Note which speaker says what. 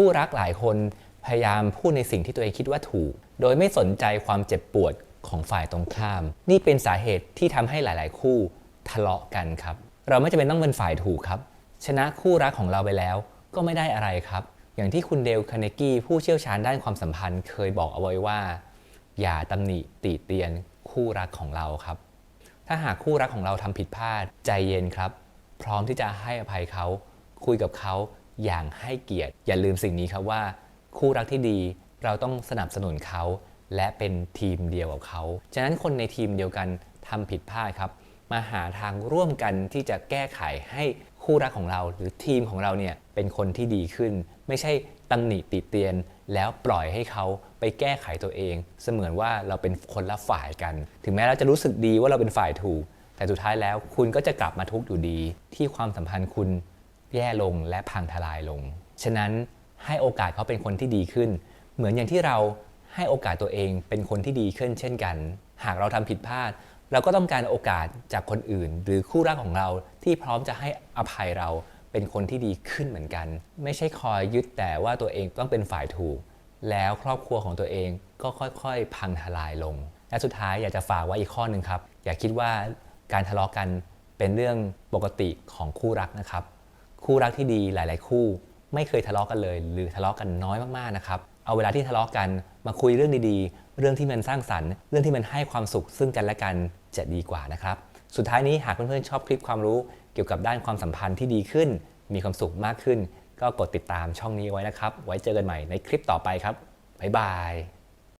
Speaker 1: คู่รักหลายคนพยายามพูดในสิ่งที่ตัวเองคิดว่าถูก โดยไม่สนใจความเจ็บปวดของฝ่ายตรงข้าม นี่เป็นสาเหตุที่ทำให้หลาย ๆ คู่ทะเลาะกันครับ เราไม่จำเป็นต้องเป็นฝ่ายถูกครับ ชนะคู่รักของเราไปแล้วก็ไม่ได้อะไรครับ อย่างที่คุณเดลคาเนกี้ผู้เชี่ยวชาญด้านความสัมพันธ์ เคยบอกเอาไว้ว่า อย่าตำหนิติเตียนคู่รักของเราครับ ถ้าหากคู่รักของเราทำผิดพลาดใจเย็นครับ พร้อมที่จะให้อภัยเขา คุยกับเขา อย่างให้เกียรติ อย่าลืมสิ่งนี้ครับว่า คู่รักที่ดีเราต้องสนับสนุนเขาและเป็นทีมเดียวกับเขาฉะนั้นคนในทีมเดียวกันทำผิดพลาดครับ มาหาทางร่วมกันที่จะแก้ไขให้คู่รักของเราหรือทีมของเราเนี่ยเป็นคนที่ดีขึ้น ไม่ใช่ตำหนิติเตียน แล้วปล่อยให้เขาไปแก้ไขตัวเอง เสมือนว่าเราเป็นคนละฝ่ายกัน ถึงแม้เราจะรู้สึกดีว่าเราเป็นฝ่ายถูก แต่สุดท้ายแล้วคุณก็จะกลับมาทุกข์อยู่ดี ที่ความสัมพันธ์คุณ แย่ลงและพังทลายลง ฉะนั้นให้โอกาสเขาเป็นคนที่ดีขึ้น เหมือนอย่างที่เราให้โอกาสตัวเองเป็นคนที่ดีขึ้นเช่นกัน หากเราทำผิดพลาด เราก็ต้องการโอกาสจากคนอื่น หรือคู่รักของเราที่พร้อมจะให้อภัยเราเป็นคนที่ดีขึ้นเหมือนกัน ไม่ใช่คอยยึดแต่ว่าตัวเองต้องเป็นฝ่ายถูก แล้วครอบครัวของตัวเองก็ค่อยๆ พังทลายลง และสุดท้ายอยากจะฝากไว้อีกข้อหนึ่งครับ อย่าคิดว่าการทะเลาะกันเป็นเรื่องปกติของคู่รักนะครับ คู่รักที่ดีหลาย ๆ คู่ ไม่เคยทะเลาะกันเลย หรือทะเลาะกันน้อยมากๆนะครับเอาเวลาที่ทะเลาะกันมาคุยเรื่องดีๆ เรื่องที่มันสร้างสรรค์ เรื่องที่มันให้ความสุขซึ่งกันและกันจะดีกว่านะครับ สุดท้ายนี้หากเพื่อนๆชอบคลิปความรู้เกี่ยวกับด้านความสัมพันธ์ที่ดีขึ้น มีความสุขมากขึ้น ก็กดติดตามช่องนี้ไว้นะครับ ไว้เจอกันใหม่ในคลิปต่อไปครับบ๊ายบาย